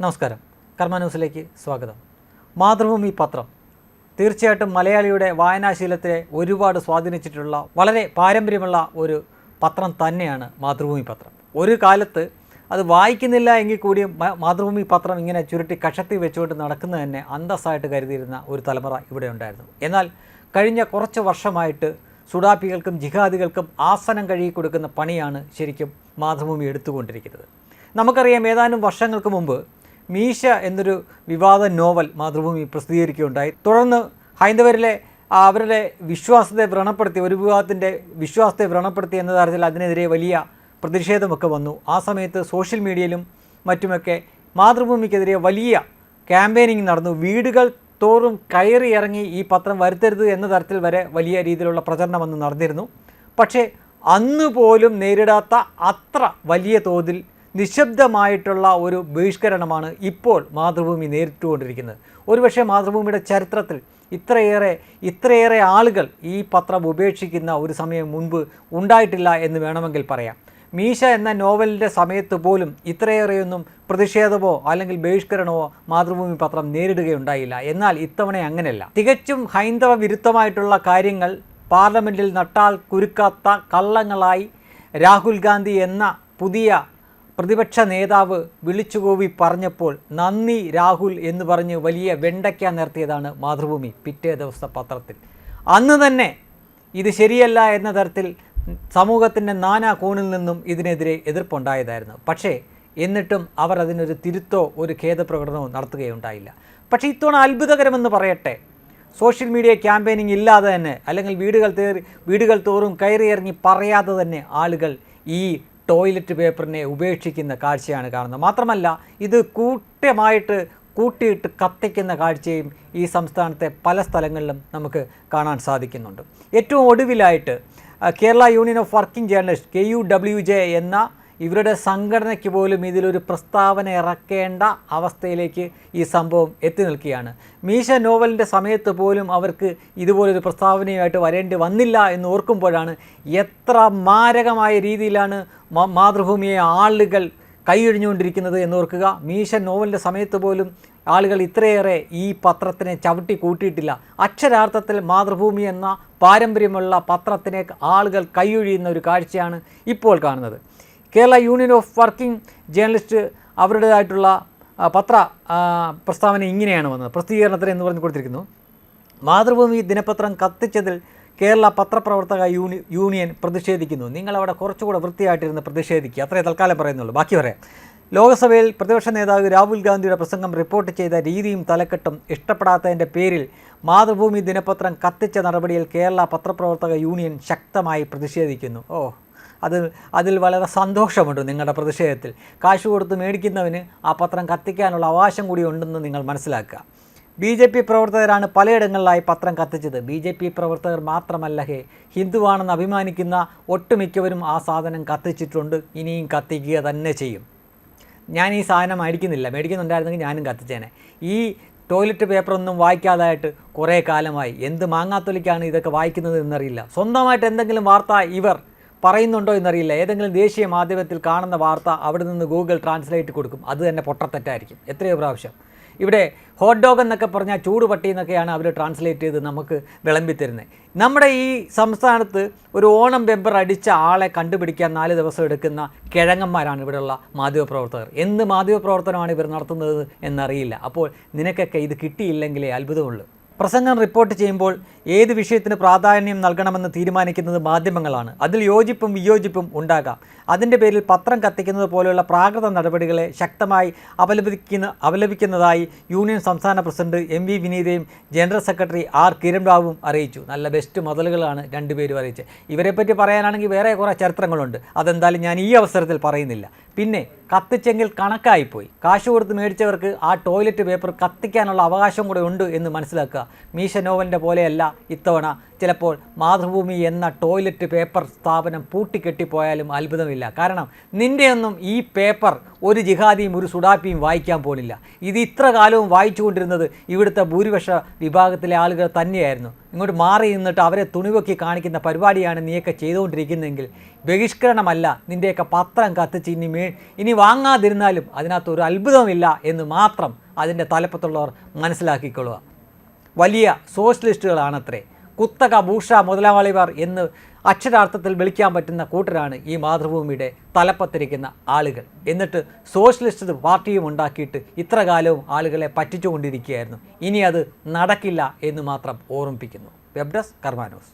നമസ്കാരം. കർമ്മ ന്യൂസിലേക്ക് സ്വാഗതം. മാതൃഭൂമി പത്രം. തീർച്ചയായിട്ടും മലയാളിയുടെ വായനാശീലത്തെ ഒരുപാട് സ്വാധീനിച്ചിട്ടുള്ള വളരെ പാരമ്പര്യമുള്ള ഒരു പത്രം തന്നെയാണ് മാതൃഭൂമി പത്രം. ഒരു കാലത്ത് അത് വായിക്കുന്നില്ല എങ്കിൽ കൂടിയും മാതൃഭൂമി പത്രം ഇങ്ങനെ ചുരുട്ടി കഷത്തി വെച്ചുകൊണ്ട് നടക്കുന്നത് തന്നെ അന്തസ്സായിട്ട് കരുതിയിരുന്ന ഒരു തലമുറ ഇവിടെ ഉണ്ടായിരുന്നു. എന്നാൽ കഴിഞ്ഞ കുറച്ച് വർഷമായിട്ട് സുഡാപ്പികൾക്കും ജിഹാദികൾക്കും ആസനം കഴുകി കൊടുക്കുന്ന പണിയാണ് ശരിക്കും മാതൃഭൂമി എടുത്തുകൊണ്ടിരിക്കുന്നത്. നമുക്കറിയാം ഏതാനും വർഷങ്ങൾക്ക് മുമ്പ് മീശ എന്നൊരു വിവാദ നോവൽ മാതൃഭൂമി പ്രസിദ്ധീകരിക്കുകയുണ്ടായി. തുടർന്ന് ഹൈന്ദവരിലെ അവരുടെ വിശ്വാസത്തെ വ്രണപ്പെടുത്തി ഒരു വിവാഹത്തിന്റെ വിശ്വാസത്തെ വ്രണപ്പെടുത്തി എന്ന തരത്തിൽ അതിനെതിരെ വലിയ പ്രതിഷേധമൊക്കെ വന്നു. ആ സമയത്ത് സോഷ്യൽ മീഡിയയിലും മറ്റുമൊക്കെ മാതൃഭൂമിക്കെതിരെ വലിയ ക്യാമ്പയിനിങ് നടന്നു. വീടുകൾ തോറും കയറി ഇറങ്ങി ഈ പത്രം വരുത്തരുത് എന്ന തരത്തിൽ വരെ വലിയ രീതിയിലുള്ള പ്രചരണം അന്ന് നടന്നിരുന്നു. പക്ഷേ അന്ന് പോലും നേരിടാത്ത അത്ര വലിയ തോതിൽ നിശബ്ദമായിട്ടുള്ള ഒരു ബഹിഷ്കരണമാണ് ഇപ്പോൾ മാതൃഭൂമി നേരിട്ടുകൊണ്ടിരിക്കുന്നത്. ഒരുപക്ഷെ മാതൃഭൂമിയുടെ ചരിത്രത്തിൽ ഇത്രയേറെ ഇത്രയേറെ ആളുകൾ ഈ പത്രം ഉപേക്ഷിക്കുന്ന ഒരു സമയം മുൻപ് ഉണ്ടായിട്ടില്ല എന്ന് വേണമെങ്കിൽ പറയാം. മീശ എന്ന നോവലിന്റെ സമയത്ത് പോലും ഇത്രയേറെയൊന്നും പ്രതിഷേധമോ അല്ലെങ്കിൽ ബഹിഷ്കരണമോ മാതൃഭൂമി പത്രം നേരിടുകയുണ്ടായില്ല. എന്നാൽ ഇത്തവണ അങ്ങനെയല്ല. തികച്ചും ഹൈന്ദവ വിരുദ്ധമായിട്ടുള്ള കാര്യങ്ങൾ പാർലമെന്റിൽ നട്ടാൽ കുരുക്കാത്ത കള്ളങ്ങളായി രാഹുൽ ഗാന്ധി എന്ന പുതിയ പ്രതിപക്ഷ നേതാവ് വിളിച്ചുകൂവി പറഞ്ഞപ്പോൾ നന്ദി രാഹുൽ എന്ന് പറഞ്ഞ് വലിയ വെണ്ടയ്ക്ക നിർത്തിയതാണ് മാതൃഭൂമി പിറ്റേ ദിവസത്തെ പത്രത്തിൽ. അന്ന് തന്നെ ഇത് ശരിയല്ല എന്ന തരത്തിൽ സമൂഹത്തിന്റെ നാനാ കോണിൽ നിന്നും ഇതിനെതിരെ എതിർപ്പുണ്ടായതായിരുന്നു. പക്ഷേ എന്നിട്ടും അവർ അതിനൊരു തിരുത്തോ ഒരു ഖേദപ്രകടനമോ നടത്തുകയുണ്ടായില്ല. പക്ഷേ ഇത്തവണ അത്ഭുതകരമെന്ന് പറയട്ടെ. സോഷ്യൽ മീഡിയ ക്യാമ്പയിനിങ് ഇല്ലാതെ തന്നെ അല്ലെങ്കിൽ വീടുകൾ തേറി വീടുകൾ തോറും കയറി ഇറങ്ങി പറയാതെ തന്നെ ആളുകൾ ഈ ടോയ്ലറ്റ് പേപ്പറിനെ ഉപേക്ഷിക്കുന്ന കാഴ്ചയാണ് കാണുന്നത്. മാത്രമല്ല ഇത് കൂട്ടമായിട്ട് കൂട്ടിയിട്ട് കത്തിക്കുന്ന കാഴ്ചയും ഈ സംസ്ഥാനത്തെ പല സ്ഥലങ്ങളിലും നമുക്ക് കാണാൻ സാധിക്കുന്നുണ്ട്. ഏറ്റവും ഒടുവിലായിട്ട് Kerala union of working journalist K U W J എന്ന ഇവരുടെ സംഘടനയ്ക്ക് പോലും ഇതിലൊരു പ്രസ്താവന ഇറക്കേണ്ട അവസ്ഥയിലേക്ക് ഈ സംഭവം എത്തി നിൽക്കുകയാണ്. മീശ നോവലിന്റെ സമയത്ത് പോലും അവർക്ക് ഇതുപോലൊരു പ്രസ്താവനയുമായിട്ട് വരേണ്ടി വന്നില്ല എന്ന് ഓർക്കുമ്പോഴാണ് എത്ര മാരകമായ രീതിയിലാണ് മാതൃഭൂമിയെ ആളുകൾ കൈയൊഴിഞ്ഞുകൊണ്ടിരിക്കുന്നത് എന്നോർക്കുക മീശ നോവലിന്റെ സമയത്ത് പോലും ആളുകൾ ഇത്രയേറെ ഈ പത്രത്തിനെ ചവിട്ടി കൂട്ടിയിട്ടില്ല. അക്ഷരാർത്ഥത്തിൽ മാതൃഭൂമി എന്ന പാരമ്പര്യമുള്ള പത്രത്തിനെ ആളുകൾ കൈയൊഴിയുന്ന ഒരു കാഴ്ചയാണ് ഇപ്പോൾ കാണുന്നത്. Kerala union of working journalist അവരുടേതായിട്ടുള്ള പത്ര പ്രസ്താവന ഇങ്ങനെയാണ് വന്നത്. പ്രസിദ്ധീകരണത്തിന് എന്ന് പറഞ്ഞു കൊടുത്തിരിക്കുന്നു. മാതൃഭൂമി ദിനപത്രം കത്തിച്ചതിൽ കേരള പത്രപ്രവർത്തക യൂണി യൂണിയൻ പ്രതിഷേധിക്കുന്നു. നിങ്ങളവിടെ കുറച്ചുകൂടെ വൃത്തിയായിട്ടിരുന്ന് പ്രതിഷേധിക്കുക. അത്രേ തൽക്കാലം പറയുന്നുള്ളൂ. ബാക്കി പറയാം. ലോക്സഭയിൽ പ്രതിപക്ഷ നേതാവ് രാഹുൽ ഗാന്ധിയുടെ പ്രസംഗം റിപ്പോർട്ട് ചെയ്ത രീതിയും തലക്കെട്ടും ഇഷ്ടപ്പെടാത്തതിന്റെ പേരിൽ മാതൃഭൂമി ദിനപത്രം കത്തിച്ച നടപടിയിൽ കേരള പത്രപ്രവർത്തക യൂണിയൻ ശക്തമായി പ്രതിഷേധിക്കുന്നു. ഓ അത് അതിൽ വളരെ സന്തോഷമുണ്ട് നിങ്ങളുടെ പ്രതിഷേധത്തിൽ. കാശ് കൊടുത്ത് മേടിക്കുന്നവന് ആ പത്രം കത്തിക്കാനുള്ള അവകാശം കൂടി ഉണ്ടെന്ന് നിങ്ങൾ മനസ്സിലാക്കുക. ബി ജെ പി പ്രവർത്തകരാണ് പലയിടങ്ങളിലായി പത്രം കത്തിച്ചത്. ബി ജെ പി പ്രവർത്തകർ മാത്രമല്ല ഹേ ഹിന്ദുവാണെന്ന് അഭിമാനിക്കുന്ന ഒട്ടുമിക്കവരും ആ സാധനം കത്തിച്ചിട്ടുണ്ട്. ഇനിയും കത്തിക്കുക തന്നെ ചെയ്യും. ഞാൻ ഈ സാധനം മേടിക്കുന്നില്ല. മേടിക്കുന്നുണ്ടായിരുന്നെങ്കിൽ ഞാനും കത്തിച്ചേനെ. ഈ ടോയ്ലറ്റ് പേപ്പറൊന്നും വായിക്കാതായിട്ട് കുറേ കാലമായി. എന്ത് മാങ്ങാത്തൊലിക്കാണ് ഇതൊക്കെ വായിക്കുന്നത് എന്നറിയില്ല സ്വന്തമായിട്ട് എന്തെങ്കിലും വാർത്ത ഇവർ പറയുന്നുണ്ടോ എന്നറിയില്ല. ഏതെങ്കിലും ദേശീയ മാധ്യമത്തിൽ കാണുന്ന വാർത്ത അവിടെ നിന്ന് ഗൂഗിൾ ട്രാൻസ്ലേറ്റ് കൊടുക്കും. അത് തന്നെ പൊട്ടത്തെറ്റായിരിക്കും. എത്രയോ പ്രാവശ്യം. ഇവിടെ ഹോട്ട് ഡോഗ് എന്നൊക്കെ പറഞ്ഞാൽ ചൂടുപട്ടി എന്നൊക്കെയാണ് അവർ ട്രാൻസ്ലേറ്റ് ചെയ്ത് നമുക്ക് വിളമ്പിത്തരുന്നത് നമ്മുടെ ഈ സംസ്ഥാനത്ത് ഒരു ഓണം ബെമ്പർ അടിച്ച ആളെ കണ്ടുപിടിക്കാൻ നാല് ദിവസം എടുക്കുന്ന കിഴങ്ങന്മാരാണ് ഇവിടെയുള്ള മാധ്യമപ്രവർത്തകർ. എന്ത് മാധ്യമപ്രവർത്തനമാണ് ഇവർ നടത്തുന്നത് എന്നറിയില്ല. അപ്പോൾ നിനക്കൊക്കെ ഇത് കിട്ടിയില്ലെങ്കിലേ അത്ഭുതമുള്ളൂ. പ്രസംഗം റിപ്പോർട്ട് ചെയ്യുമ്പോൾ ഏത് വിഷയത്തിന് പ്രാധാന്യം നൽകണമെന്ന് തീരുമാനിക്കുന്നത് മാധ്യമങ്ങളാണ്. അതിൽ യോജിപ്പും വിയോജിപ്പും ഉണ്ടാകാം. അതിന്റെ പേരിൽ പത്രം കത്തിക്കുന്നത് പോലെയുള്ള പ്രാകൃത നടപടികളെ ശക്തമായി അപലപിക്കുന്ന അപലപിക്കുന്നതായി യൂണിയൻ സംസ്ഥാന പ്രസിഡന്റ് എം വി വിനീതയും ജനറൽ സെക്രട്ടറി ആർ കിരൺ റാവും അറിയിച്ചു. നല്ല ബെസ്റ്റ് മുതലുകളാണ് രണ്ടുപേരും അറിയിച്ചത്. ഇവരെ പറ്റി പറയാനാണെങ്കിൽ വേറെ കുറേ ചരിത്രങ്ങളുണ്ട്. അതെന്തായാലും ഞാൻ ഈ അവസരത്തിൽ പറയുന്നില്ല. പിന്നെ കത്തിച്ചെങ്കിൽ കണക്കായിപ്പോയി. കാശ് കൊടുത്ത് മേടിച്ചവർക്ക് ആ ടോയ്ലറ്റ് പേപ്പർ കത്തിക്കാനുള്ള അവകാശം കൂടെ ഉണ്ട് എന്ന് മനസ്സിലാക്കുക മീശ നോവലിന്റെ പോലെയല്ല ഇത്തവണ. ചിലപ്പോൾ മാതൃഭൂമി എന്ന ടോയ്ലറ്റ് പേപ്പർ സ്ഥാപനം പൂട്ടിക്കെട്ടിപ്പോയാലും അത്ഭുതമില്ല. കാരണം നിന്റെയൊന്നും ഈ പേപ്പർ ഒരു ജിഹാദിയും ഒരു സുഡാപ്പിയും വായിക്കാൻ പോണില്ല. ഇത് ഇത്ര കാലവും വായിച്ചുകൊണ്ടിരുന്നത് ഇവിടുത്തെ ഭൂരിപക്ഷ വിഭാഗത്തിലെ ആളുകൾ തന്നെയായിരുന്നു. ഇങ്ങോട്ട് മാറി നിന്നിട്ട് അവരെ തുണിവൊക്കി കാണിക്കുന്ന പരിപാടിയാണ് നീയൊക്കെ ചെയ്തുകൊണ്ടിരിക്കുന്നതെങ്കിൽ ബഹിഷ്കരണമല്ല നിന്റെയൊക്കെ പത്രം കത്തിച്ച് ഇനി മേ ഇനി വാങ്ങാതിരുന്നാലും അതിനകത്ത് ഒരു അത്ഭുതമില്ല എന്ന് മാത്രം അതിന്റെ തലപ്പത്തുള്ളവർ മനസ്സിലാക്കിക്കൊള്ളുക. വലിയ സോഷ്യലിസ്റ്റുകളാണത്രേ. കുത്തക ഭൂഷ മുതലാളിമാർ എന്ന് അക്ഷരാർത്ഥത്തിൽ വിളിക്കാൻ പറ്റുന്ന കൂട്ടരാണ് ഈ മാതൃഭൂമിയുടെ തലപ്പത്തിരിക്കുന്ന ആളുകൾ. എന്നിട്ട് സോഷ്യലിസ്റ്റ് പാർട്ടിയും ഉണ്ടാക്കിയിട്ട് ഇത്ര കാലവും ആളുകളെ പറ്റിച്ചുകൊണ്ടിരിക്കുകയായിരുന്നു. ഇനി അത് നടക്കില്ല എന്ന് മാത്രം ഓർമ്മിപ്പിക്കുന്നു. വെബ്ഡസ് കർമാനോസ്